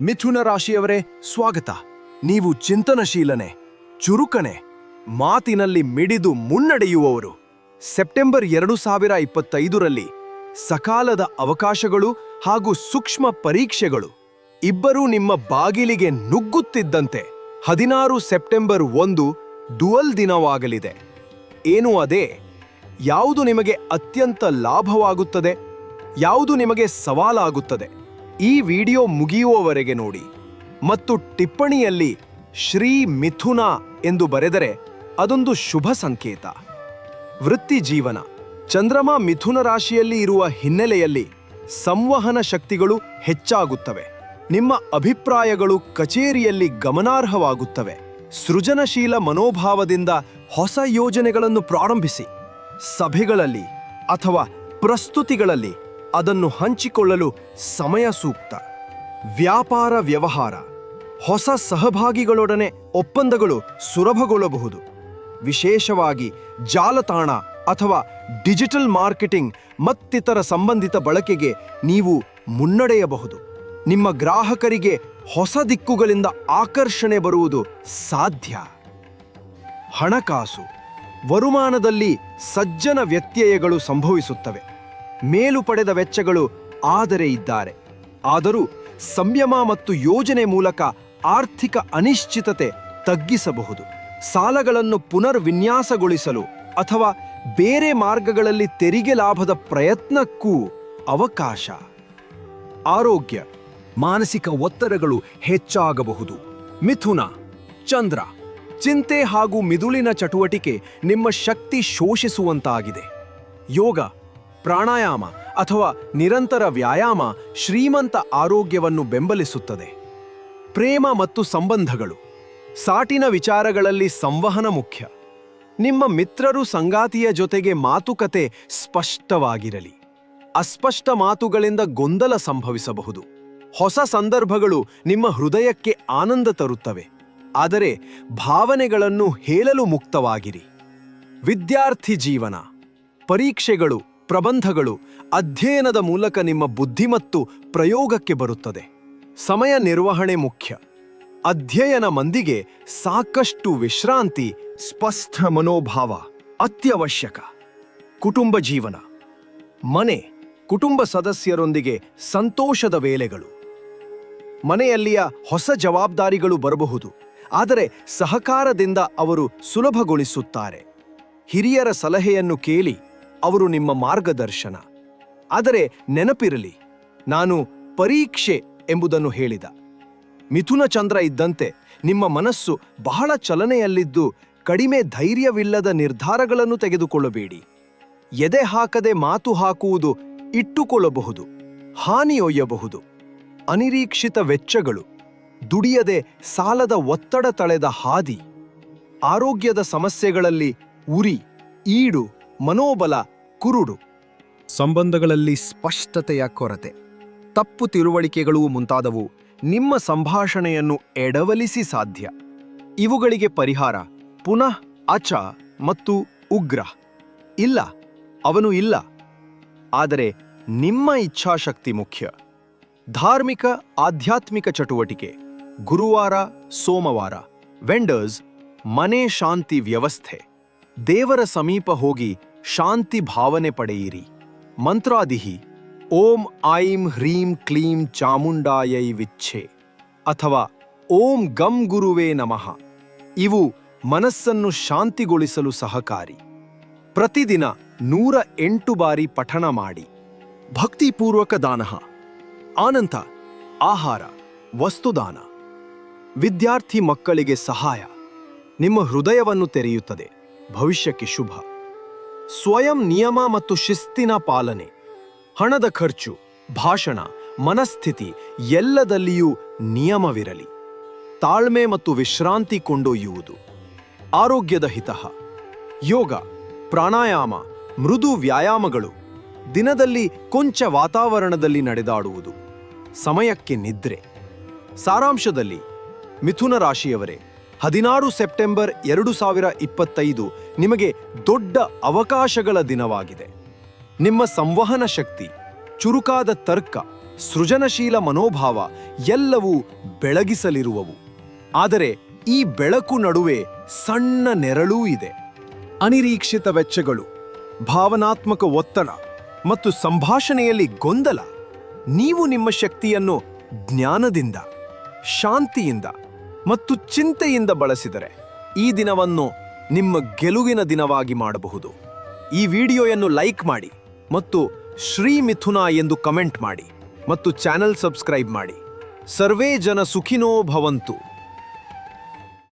ಮಿಥುನ ರಾಶಿಯವರೇ, ಸ್ವಾಗತ. ನೀವು ಚಿಂತನಶೀಲನೆ, ಚುರುಕನೆ, ಮಾತಿನಲ್ಲಿ ಮಿಡಿದು ಮುನ್ನಡೆಯುವವರು. ಸೆಪ್ಟೆಂಬರ್ ಎರಡು ಸಾವಿರ ಇಪ್ಪತ್ತೈದರಲ್ಲಿ ಸಕಾಲದ ಅವಕಾಶಗಳು ಹಾಗೂ ಸೂಕ್ಷ್ಮ ಪರೀಕ್ಷೆಗಳು. ಇಬ್ಬರೂ ನಿಮ್ಮ ಬಾಗಿಲಿಗೆ ನುಗ್ಗುತ್ತಿದ್ದಂತೆ ಹದಿನಾರು ಸೆಪ್ಟೆಂಬರ್ ಒಂದು ದುವಲ್ ದಿನವಾಗಲಿದೆ. ಏನು ಅದೇ? ಯಾವುದು ನಿಮಗೆ ಅತ್ಯಂತ ಲಾಭವಾಗುತ್ತದೆ? ಯಾವುದು ನಿಮಗೆ ಸವಾಲಾಗುತ್ತದೆ? ಈ ವಿಡಿಯೋ ಮುಗಿಯುವವರೆಗೆ ನೋಡಿ ಮತ್ತು ಟಿಪ್ಪಣಿಯಲ್ಲಿ ಶ್ರೀ ಮಿಥುನ ಎಂದು ಬರೆದರೆ ಅದೊಂದು ಶುಭ ಸಂಕೇತ. ವೃತ್ತಿ ಜೀವನ. ಚಂದ್ರಮ ಮಿಥುನ ರಾಶಿಯಲ್ಲಿ ಇರುವ ಹಿನ್ನೆಲೆಯಲ್ಲಿ ಸಂವಹನ ಶಕ್ತಿಗಳು ಹೆಚ್ಚಾಗುತ್ತವೆ. ನಿಮ್ಮ ಅಭಿಪ್ರಾಯಗಳು ಕಚೇರಿಯಲ್ಲಿ ಗಮನಾರ್ಹವಾಗುತ್ತವೆ. ಸೃಜನಶೀಲ ಮನೋಭಾವದಿಂದ ಹೊಸ ಯೋಜನೆಗಳನ್ನು ಪ್ರಾರಂಭಿಸಿ. ಸಭೆಗಳಲ್ಲಿ ಅಥವಾ ಪ್ರಸ್ತುತಿಗಳಲ್ಲಿ ಅದನ್ನು ಹಂಚಿಕೊಳ್ಳಲು ಸಮಯ ಸೂಕ್ತ. ವ್ಯಾಪಾರ ವ್ಯವಹಾರ. ಹೊಸ ಸಹಭಾಗಿಗಳೊಡನೆ ಒಪ್ಪಂದಗಳು ಸುಲಭಗೊಳ್ಳಬಹುದು. ವಿಶೇಷವಾಗಿ ಜಾಲತಾಣ ಅಥವಾ ಡಿಜಿಟಲ್ ಮಾರ್ಕೆಟಿಂಗ್ ಮತ್ತಿತರ ಸಂಬಂಧಿತ ಬಳಕೆಗೆ ನೀವು ಮುನ್ನಡೆಯಬಹುದು. ನಿಮ್ಮ ಗ್ರಾಹಕರಿಗೆ ಹೊಸ ದಿಕ್ಕುಗಳಿಂದ ಆಕರ್ಷಣೆ ಬರುವುದು ಸಾಧ್ಯ. ಹಣಕಾಸು. ವರುಮಾನದಲ್ಲಿ ಸಜ್ಜನ ವ್ಯತ್ಯಯಗಳು ಸಂಭವಿಸುತ್ತವೆ. ಮೇಲು ಪಡೆದ ವೆಚ್ಚಗಳು ಆದರೆ ಇದ್ದಾರೆ. ಆದರೂ ಸಂಯಮ ಮತ್ತು ಯೋಜನೆ ಮೂಲಕ ಆರ್ಥಿಕ ಅನಿಶ್ಚಿತತೆ ತಗ್ಗಿಸಬಹುದು. ಸಾಲಗಳನ್ನು ಪುನರ್ವಿನ್ಯಾಸಗೊಳಿಸಲು ಅಥವಾ ಬೇರೆ ಮಾರ್ಗಗಳಲ್ಲಿ ತೆರಿಗೆ ಲಾಭದ ಪ್ರಯತ್ನಕ್ಕೂ ಅವಕಾಶ. ಆರೋಗ್ಯ, ಮಾನಸಿಕ ಒತ್ತಡಗಳು ಹೆಚ್ಚಾಗಬಹುದು. ಮಿಥುನ, ಚಂದ್ರ, ಚಿಂತೆ ಹಾಗೂ ಮಿದುಳಿನ ಚಟುವಟಿಕೆ ನಿಮ್ಮ ಶಕ್ತಿ ಶೋಷಿಸುವಂತಾಗಿದೆ. ಯೋಗ ಪ್ರಾಣಾಯಾಮ ಅಥವಾ ನಿರಂತರ ವ್ಯಾಯಾಮ ಶ್ರೀಮಂತ ಆರೋಗ್ಯವನ್ನು ಬೆಂಬಲಿಸುತ್ತದೆ. ಪ್ರೇಮ ಮತ್ತು ಸಂಬಂಧಗಳು. ಸಾಟಿನ ವಿಚಾರಗಳಲ್ಲಿ ಸಂವಹನ ಮುಖ್ಯ. ನಿಮ್ಮ ಮಿತ್ರರು ಸಂಗಾತಿಯ ಜೊತೆಗೆ ಮಾತುಕತೆ ಸ್ಪಷ್ಟವಾಗಿರಲಿ. ಅಸ್ಪಷ್ಟ ಮಾತುಗಳಿಂದ ಗೊಂದಲ ಸಂಭವಿಸಬಹುದು. ಹೊಸ ಸಂದರ್ಭಗಳು ನಿಮ್ಮ ಹೃದಯಕ್ಕೆ ಆನಂದ ತರುತ್ತವೆ. ಆದರೆ ಭಾವನೆಗಳನ್ನು ಹೇಳಲು ಮುಕ್ತವಾಗಿರಿ. ವಿದ್ಯಾರ್ಥಿ ಜೀವನ. ಪರೀಕ್ಷೆಗಳು ಪ್ರಬಂಧಗಳು ಅಧ್ಯಯನದ ಮೂಲಕ ನಿಮ್ಮ ಬುದ್ಧಿ ಮತ್ತು ಪ್ರಯೋಗಕ್ಕೆ ಬರುತ್ತದೆ. ಸಮಯ ನಿರ್ವಹಣೆ ಮುಖ್ಯ. ಅಧ್ಯಯನ ಮಂದಿಗೆ ಸಾಕಷ್ಟು ವಿಶ್ರಾಂತಿ, ಸ್ಪಷ್ಟ ಮನೋಭಾವ ಅತ್ಯವಶ್ಯಕ. ಕುಟುಂಬ ಜೀವನ. ಮನೆ, ಕುಟುಂಬ ಸದಸ್ಯರೊಂದಿಗೆ ಸಂತೋಷದ ವೇಳೆಗಳು. ಮನೆಯಲ್ಲಿಯ ಹೊಸ ಜವಾಬ್ದಾರಿಗಳು ಬರಬಹುದು, ಆದರೆ ಸಹಕಾರದಿಂದ ಅವರು ಸುಲಭಗೊಳಿಸುತ್ತಾರೆ. ಹಿರಿಯರ ಸಲಹೆಯನ್ನು ಕೇಳಿ ಅವರು ನಿಮ್ಮ ಮಾರ್ಗದರ್ಶನ. ಆದರೆ ನೆನಪಿರಲಿ, ನಾನು ಪರೀಕ್ಷೆ ಎಂಬುದನ್ನು ಹೇಳಿದ. ಮಿಥುನ ಚಂದ್ರ ಇದ್ದಂತೆ ನಿಮ್ಮ ಮನಸ್ಸು ಬಹಳ ಚಲನೆಯಲ್ಲಿದ್ದು ಕಡಿಮೆ ಧೈರ್ಯವಿಲ್ಲದ ನಿರ್ಧಾರಗಳನ್ನು ತೆಗೆದುಕೊಳ್ಳಬೇಡಿ. ಎದೆ ಹಾಕದೆ ಮಾತು ಹಾಕುವುದು ಇಟ್ಟುಕೊಳ್ಳಬಹುದು ಹಾನಿಯೊಯ್ಯಬಹುದು ಅನಿರೀಕ್ಷಿತ ವೆಚ್ಚಗಳು, ದುಡಿಯದೆ ಸಾಲದ ಒತ್ತಡ ತಳೆದ ಹಾದಿ, ಆರೋಗ್ಯದ ಸಮಸ್ಯೆಗಳಲ್ಲಿ ಉರಿ, ಈಡು, ಮನೋಬಲ ಕುರುಡು. ಸಂಬಂಧಗಳಲ್ಲಿ ಸ್ಪಷ್ಟತೆಯ ಕೊರತೆ. ತಪ್ಪು ತಿಳುವಳಿಕೆಗಳು ಮುಂತಾದವು ನಿಮ್ಮ ಸಂಭಾಷಣೆಯನ್ನು ಎಡವಲಿಸಿ ಸಾಧ್ಯ. ಇವುಗಳಿಗೆ ಪರಿಹಾರ ಪುನಃ ಅಚ ಮತ್ತು ಉಗ್ರ. ಇಲ್ಲ, ಅವನು ಇಲ್ಲ. ಆದರೆ ನಿಮ್ಮ ಇಚ್ಛಾಶಕ್ತಿ ಮುಖ್ಯ. ಧಾರ್ಮಿಕ ಆಧ್ಯಾತ್ಮಿಕ ಚಟುವಟಿಕೆ. ಗುರುವಾರ, ಸೋಮವಾರ. ವೆಂಡರ್ಸ್ ಮನೆ ಶಾಂತಿ ವ್ಯವಸ್ಥೆ. ದೇವರ ಸಮೀಪ ಹೋಗಿ ಶಾಂತಿ ಭಾವನೆ ಪಡೆಯಿರಿ. ಮಂತ್ರಾದಿಹಿ, ಓಂ ಐಂ ಹ್ರೀಂ ಕ್ಲೀಂ ಚಾಮುಂಡಾಯೈ ವಿಚ್ಛೆ, ಅಥವಾ ಓಂ ಗಂ ಗುರುವೇ ನಮಃ. ಇವು ಮನಸ್ಸನ್ನು ಶಾಂತಿಗೊಳಿಸಲು ಸಹಕಾರಿ. ಪ್ರತಿದಿನ ನೂರ ಎಂಟು ಬಾರಿ ಪಠಣ ಮಾಡಿ. ಭಕ್ತಿಪೂರ್ವಕ ದಾನಃ. ಆನಂತ, ಆಹಾರ, ವಸ್ತುದಾನ. ವಿದ್ಯಾರ್ಥಿ ಮಕ್ಕಳಿಗೆ ಸಹಾಯ. ನಿಮ್ಮ ಹೃದಯವನ್ನು ತೆರೆಯುತ್ತದೆ. ಭವಿಷ್ಯಕ್ಕೆ ಶುಭ. ಸ್ವಯಂ ನಿಯಮ ಮತ್ತು ಶಿಸ್ತಿನ ಪಾಲನೆ, ಹಣದ ಖರ್ಚು, ಭಾಷಣ, ಮನಸ್ಥಿತಿ ಎಲ್ಲದಲ್ಲಿಯೂ ನಿಯಮವಿರಲಿ. ತಾಳ್ಮೆ ಮತ್ತು ವಿಶ್ರಾಂತಿ ಕೊಂಡೊಯ್ಯುವುದು. ಆರೋಗ್ಯದ ಹಿತಃ, ಯೋಗ, ಪ್ರಾಣಾಯಾಮ, ಮೃದು ವ್ಯಾಯಾಮಗಳು, ದಿನದಲ್ಲಿ ಕೊಂಚ ವಾತಾವರಣದಲ್ಲಿ ನಡೆದಾಡುವುದು. ಸಮಯಕ್ಕೆ ನಿದ್ರೆ. ಸಾರಾಂಶದಲ್ಲಿ, ಮಿಥುನ ರಾಶಿಯವರೇ, ಹದಿನಾರು ಸೆಪ್ಟೆಂಬರ್ ಎರಡು ಸಾವಿರ ಇಪ್ಪತ್ತೈದು ನಿಮಗೆ ದೊಡ್ಡ ಅವಕಾಶಗಳ ದಿನವಾಗಿದೆ. ನಿಮ್ಮ ಸಂವಹನ ಶಕ್ತಿ, ಚುರುಕಾದ ತರ್ಕ, ಸೃಜನಶೀಲ ಮನೋಭಾವ ಎಲ್ಲವೂ ಬೆಳಗಿಸಲಿರುವವು. ಆದರೆ ಈ ಬೆಳಕು ನಡುವೆ ಸಣ್ಣ ನೆರಳೂ ಇದೆ. ಅನಿರೀಕ್ಷಿತ ವೆಚ್ಚಗಳು, ಭಾವನಾತ್ಮಕ ಒತ್ತಡ ಮತ್ತು ಸಂಭಾಷಣೆಯಲ್ಲಿ ಗೊಂದಲ, ನೀವು ನಿಮ್ಮ ಶಕ್ತಿಯನ್ನು ಜ್ಞಾನದಿಂದ, ಶಾಂತಿಯಿಂದ ಮತ್ತು ಚಿಂತೆಯಿಂದ ಬಳಸಿದರೆ ಈ ದಿನವನ್ನು ನಿಮ್ಮ ಗೆಲುವಿನ ದಿನವಾಗಿ ಮಾಡಬಹುದು. ಈ ವಿಡಿಯೋಯನ್ನು ಲೈಕ್ ಮಾಡಿ ಮತ್ತು ಶ್ರೀ ಮಿಥುನ ಎಂದು ಕಮೆಂಟ್ ಮಾಡಿ ಮತ್ತು ಚಾನೆಲ್ ಸಬ್ಸ್ಕ್ರೈಬ್ ಮಾಡಿ. ಸರ್ವೇ ಜನ ಸುಖಿನೋ ಭವಂತು.